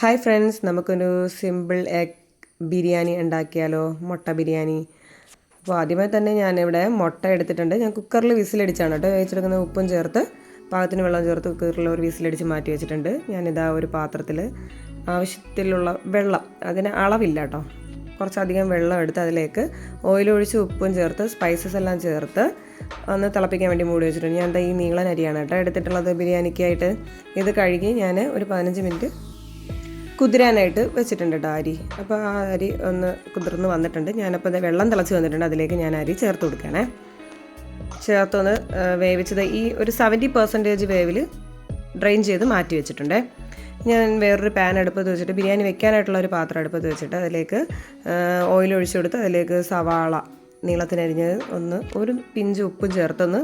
Hi friends നമുക്കൊരു simple egg biryani ഉണ്ടാക്കിയാലോ? മുട്ട ബിരിയാണി. അപ്പോൾ ആദ്യമായി തന്നെ ഞാനിവിടെ മുട്ട എടുത്തിട്ടുണ്ട്. ഞാൻ കുക്കറിൽ വിസിലടിച്ചാണ് കേട്ടോ വേവിച്ചെടുക്കുന്ന ഉപ്പും ചേർത്ത് പാകത്തിന് വെള്ളം ചേർത്ത് കുക്കറിൽ ഒരു വിസിലടിച്ച് മാറ്റി വെച്ചിട്ടുണ്ട്. ഞാനിതാ ഒരു പാത്രത്തിൽ ആവശ്യത്തിലുള്ള വെള്ളം അതിന് അളവില്ല കേട്ടോ. കുറച്ചധികം വെള്ളം എടുത്ത് അതിലേക്ക് ഓയിൽ ഒഴിച്ച് ഉപ്പും ചേർത്ത് സ്പൈസസ് എല്ലാം ചേർത്ത് ഒന്ന് തിളപ്പിക്കാൻ വേണ്ടി മൂടി വെച്ചിട്ടുണ്ട്. ഞാൻ എന്താ ഈ നീളൻ അരിയാണ് കേട്ടോ എടുത്തിട്ടുള്ളത് ബിരിയാണിക്കായിട്ട്. ഇത് കഴുകി ഞാൻ ഒരു പതിനഞ്ച് മിനിറ്റ് കുതിരാനായിട്ട് വെച്ചിട്ടുണ്ട് കേട്ടോ അരി. അപ്പോൾ ആ അരി ഒന്ന് കുതിർന്ന് വന്നിട്ടുണ്ട്. ഞാനപ്പോൾ വെള്ളം തിളച്ച് വന്നിട്ടുണ്ട്. അതിലേക്ക് ഞാൻ അരി ചേർത്ത് കൊടുക്കണേ ചേർത്തൊന്ന് വേവിച്ചത് ഈ ഒരു സെവന്റി പെർസെന്റേജ് വേവിൽ ഡ്രെയിൻ ചെയ്ത് മാറ്റി വെച്ചിട്ടുണ്ട്. ഞാൻ വേറൊരു പാൻ അടുപ്പത്ത് വെച്ചിട്ട് ബിരിയാണി വെക്കാനായിട്ടുള്ള ഒരു പാത്രം അടുപ്പത്ത് വെച്ചിട്ട് അതിലേക്ക് ഓയിൽ ഒഴിച്ചു കൊടുത്ത് അതിലേക്ക് സവാള നീളത്തിനരിഞ്ഞ് ഒന്ന് ഒരു പിഞ്ച് ഉപ്പും ചേർത്തൊന്ന്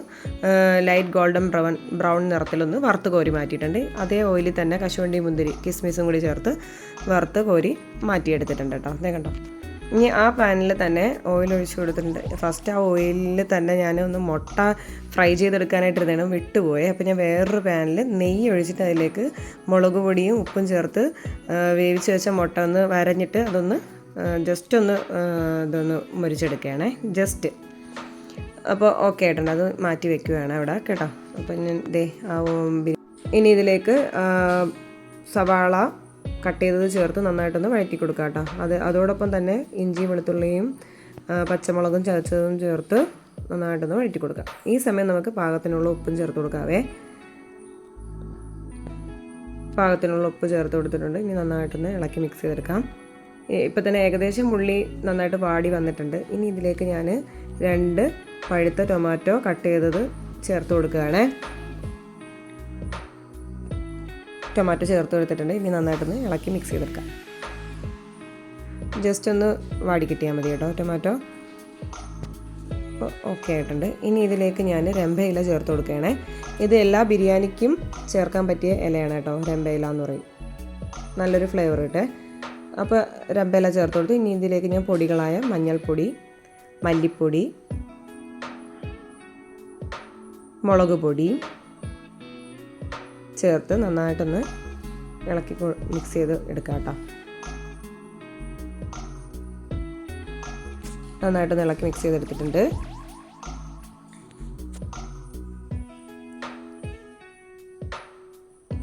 ലൈറ്റ് ഗോൾഡൻ ബ്രൗൺ ബ്രൗൺ നിറത്തിലൊന്ന് വറുത്ത് കോരി മാറ്റിയിട്ടുണ്ട്. അതേ ഓയിലിൽ തന്നെ കശുവണ്ടി മുന്തിരി കിസ്മിസും കൂടി ചേർത്ത് വറുത്ത് കോരി മാറ്റിയെടുത്തിട്ടുണ്ട് കേട്ടോ. അതേ കണ്ടോ? ഇനി ആ പാനിൽ തന്നെ ഓയിൽ ഒഴിച്ച് കൊടുത്തിട്ടുണ്ട്. ഫസ്റ്റ് ആ ഓയിലിൽ തന്നെ ഞാൻ ഒന്ന് മുട്ട ഫ്രൈ ചെയ്തെടുക്കാനായിട്ടിരുന്നതാണ് വിട്ടുപോയി. അപ്പോൾ ഞാൻ വേറൊരു പാനിൽ നെയ്യ് ഒഴിച്ചിട്ട് അതിലേക്ക് മുളക് പൊടിയും ഉപ്പും ചേർത്ത് വേവിച്ച് വെച്ച മുട്ട ഒന്ന് വരഞ്ഞിട്ട് അതൊന്ന് ജസ്റ്റ് ഒന്ന് ഇതൊന്ന് മുരിച്ചെടുക്കുകയാണേ. ജസ്റ്റ്. അപ്പോൾ ഓക്കെ ഏട്ടൻ അത് മാറ്റി വെക്കുകയാണ് അവിടെ കേട്ടോ. അപ്പം ഞാൻ ദേ ആ ഇനി ഇതിലേക്ക് സവാള കട്ട് ചെയ്തത് ചേർത്ത് നന്നായിട്ടൊന്ന് വഴറ്റി കൊടുക്കുക കേട്ടോ. അത് അതോടൊപ്പം തന്നെ ഇഞ്ചി വെളുത്തുള്ളിയും പച്ചമുളകും ചതച്ചതും ചേർത്ത് നന്നായിട്ടൊന്ന് വഴറ്റി കൊടുക്കാം. ഈ സമയം നമുക്ക് പാകത്തിനുള്ള ഉപ്പും ചേർത്ത് കൊടുക്കാവേ. പാകത്തിനുള്ള ഉപ്പ് ചേർത്ത് കൊടുത്തിട്ടുണ്ട്. ഇനി നന്നായിട്ടൊന്ന് ഇളക്കി മിക്സ് ചെയ്തെടുക്കാം. ഇപ്പം തന്നെ ഏകദേശം ഉള്ളി നന്നായിട്ട് വാടി വന്നിട്ടുണ്ട്. ഇനി ഇതിലേക്ക് ഞാൻ രണ്ട് പഴുത്ത ടൊമാറ്റോ കട്ട് ചെയ്തത് ചേർത്ത് കൊടുക്കുകയാണ്. ടൊമാറ്റോ ചേർത്ത് കൊടുത്തിട്ടുണ്ട്. ഇനി നന്നായിട്ടൊന്ന് ഇളക്കി മിക്സ് ചെയ്തെടുക്കാം. ജസ്റ്റ് ഒന്ന് വാടി കിട്ടിയാൽ മതി കേട്ടോ ടൊമാറ്റോ ഓക്കെ ആയിട്ടുണ്ട്. ഇനി ഇതിലേക്ക് ഞാൻ രംഭയില ചേർത്ത് കൊടുക്കുകയാണേ. ഇത് എല്ലാ ബിരിയാണിക്കും ചേർക്കാൻ പറ്റിയ ഇലയാണ് കേട്ടോ. രംഭയില എന്ന് പറയും. നല്ലൊരു ഫ്ലേവർ കിട്ടേ അപ്പോൾ റബ്ബല ചേർത്ത് കൊടുത്ത് ഇനി ഇതിലേക്ക് ഞാൻ പൊടികളായ മഞ്ഞൾപ്പൊടി മല്ലിപ്പൊടി മുളക് പൊടി ചേർത്ത് നന്നായിട്ടൊന്ന് ഇളക്കി മിക്സ് ചെയ്ത് എടുക്കാം കേട്ടോ. നന്നായിട്ടൊന്ന് ഇളക്കി മിക്സ് ചെയ്തെടുത്തിട്ടുണ്ട്.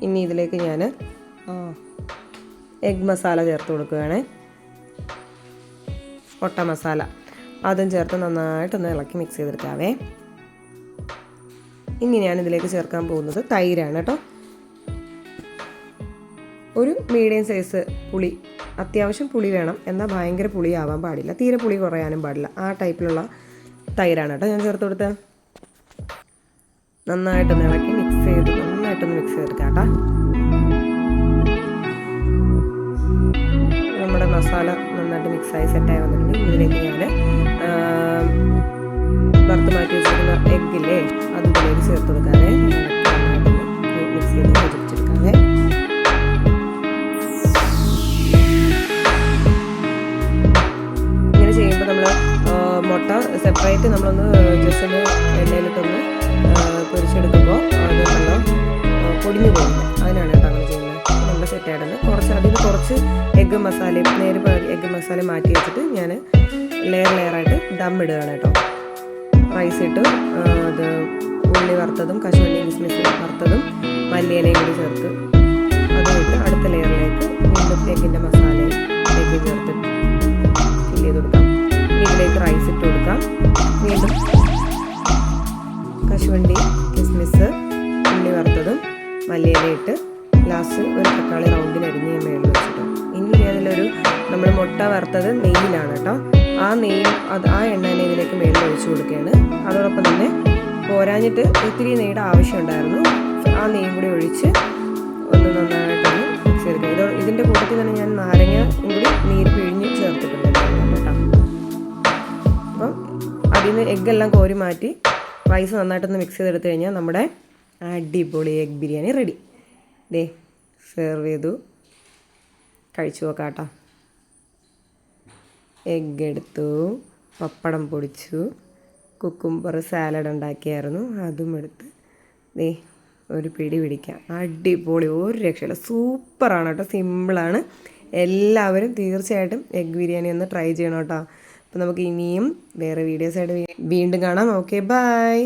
ഇനി ഇതിലേക്ക് ഞാൻ എഗ് മസാല ചേർത്ത് കൊടുക്കുകയാണ്. മുട്ട മസാല അതും ചേർത്ത് നന്നായിട്ടൊന്ന് ഇളക്കി മിക്സ് ചെയ്തെടുക്കാവേ. ഇനി ഞാൻ ഇതിലേക്ക് ചേർക്കാൻ പോകുന്നത്. തൈരാണ് കേട്ടോ. ഒരു മീഡിയം സൈസ് പുളി അത്യാവശ്യം പുളി വേണം. എന്നാൽ ഭയങ്കര പുളിയാവാൻ പാടില്ല. തീരെ പുളി കുറയാനും പാടില്ല. ആ ടൈപ്പിലുള്ള തൈരാണ് കേട്ടോ ഞാൻ ചേർത്ത് കൊടുത്തത്. നന്നായിട്ടൊന്ന് ഇളക്കി മിക്സ് ചെയ്ത് നന്നായിട്ടൊന്ന് മിക്സ് ചെയ്തെടുക്കാം കേട്ടോ. മിക്സായി സെറ്റായി വന്നിട്ടുണ്ട്. ഇതിലേക്ക് ഞാൻ വറുത്ത് മാറ്റി വെച്ചിരിക്കുന്ന എഗ്ഗില്ലേ അതുപോലെ ചേർത്ത് കൊടുക്കാതെ സെപ്പറേറ്റ് നമ്മളൊന്ന് ജസ്റ്റ് ഒന്ന് എണ്ണയിലിട്ടൊന്ന് പൊരിച്ചെടുക്കുമ്പോൾ അത് നല്ല പൊടിഞ്ഞു പോകുന്നത് അതിനാണ് കേട്ടോ അങ്ങനെ ചെയ്യുന്നത്. നല്ല സെറ്റായിടുന്നത് കുറച്ച് അതിൽ കുറച്ച് എഗ്ഗ് മസാലയും നേര് എഗ്ഗ് മസാല മാറ്റി വെച്ചിട്ട് ഞാൻ ലെയർ ലെയറായിട്ട് ദം ഇടുകയാണ് കേട്ടോ. റൈസ് ഇട്ട് അത് ഉള്ളി വറുത്തതും കശുവണ്ടി കിസ്മിസ് വറുത്തതും മല്ലിയിലയും കൂടി ചേർത്ത് അതുകൊണ്ട് അടുത്ത ലെയറിലേക്ക് വീണ്ടും എഗ്ഗിന്റെ മസാലയും എഗ്ഗ് ചേർത്ത് ഫില്ല് ചെയ്ത് കൊടുക്കാം. ഇതിലേക്ക് റൈസ് ഇട്ട് കൊടുക്കാം. വീണ്ടും കശുവണ്ടി കിസ്മിസ് ഉള്ളി വറുത്തതും മല്ലിയില ഇട്ട് ലാസ്റ്റ് ഒരു തക്കാളി റൗണ്ടിൽ അരിഞ്ഞ് ഞാൻ മേളിൽ വെച്ചിട്ടു. ഇനി അതിലൊരു നമ്മൾ മുട്ട വറുത്തത് നെയ്യിലാണ് കേട്ടോ. ആ നെയ്യ് അത് ആ എണ്ണനെ ഇതിലേക്ക് മേളിൽ ഒഴിച്ചു കൊടുക്കുകയാണ്. അതോടൊപ്പം തന്നെ പോരാഞ്ഞിട്ട് ഒത്തിരി നെയ്യുടെ ആവശ്യമുണ്ടായിരുന്നു ആ നെയ്യും കൂടി ഒഴിച്ച് ഒന്ന് നന്നായിട്ടൊന്ന് മിക്സ് ചെയ്തെടുക്കുക ഇത് ഇതിന്റെ കൂട്ടത്തിൽ തന്നെ ഞാൻ നാരങ്ങ കൂടി നീര് പിഴിഞ്ഞ് ചേർത്തിട്ടുണ്ട് കേട്ടോ. അപ്പം അതിൽ നിന്ന് എഗ്ഗെല്ലാം കോരി മാറ്റി റൈസ് നന്നായിട്ടൊന്ന് മിക്സ് ചെയ്തെടുത്ത് കഴിഞ്ഞാൽ നമ്മുടെ അടിപൊളി എഗ് ബിരിയാണി റെഡി ദേ സെർവ് ചെയ്തു. കഴിച്ചു നോക്കാം കേട്ടോ എഗ്ഗ് എടുത്തു. പപ്പടം പൊടിച്ചു. കുക്കുംബർ സാലഡ് ഉണ്ടാക്കിയായിരുന്നു. അതും എടുത്ത് ദേ ഒരു പിടി പിടിക്കാം. അടിപൊളി ഒരു രക്ഷയില്ല. സൂപ്പറാണ് കേട്ടോ. സിമ്പിളാണ് എല്ലാവരും തീർച്ചയായിട്ടും എഗ് ബിരിയാണി ഒന്ന് ട്രൈ ചെയ്യണം കേട്ടോ. അപ്പോൾ നമുക്ക് ഇനിയും വേറെ വീഡിയോസായിട്ട് വീണ്ടും കാണാം. Okay bye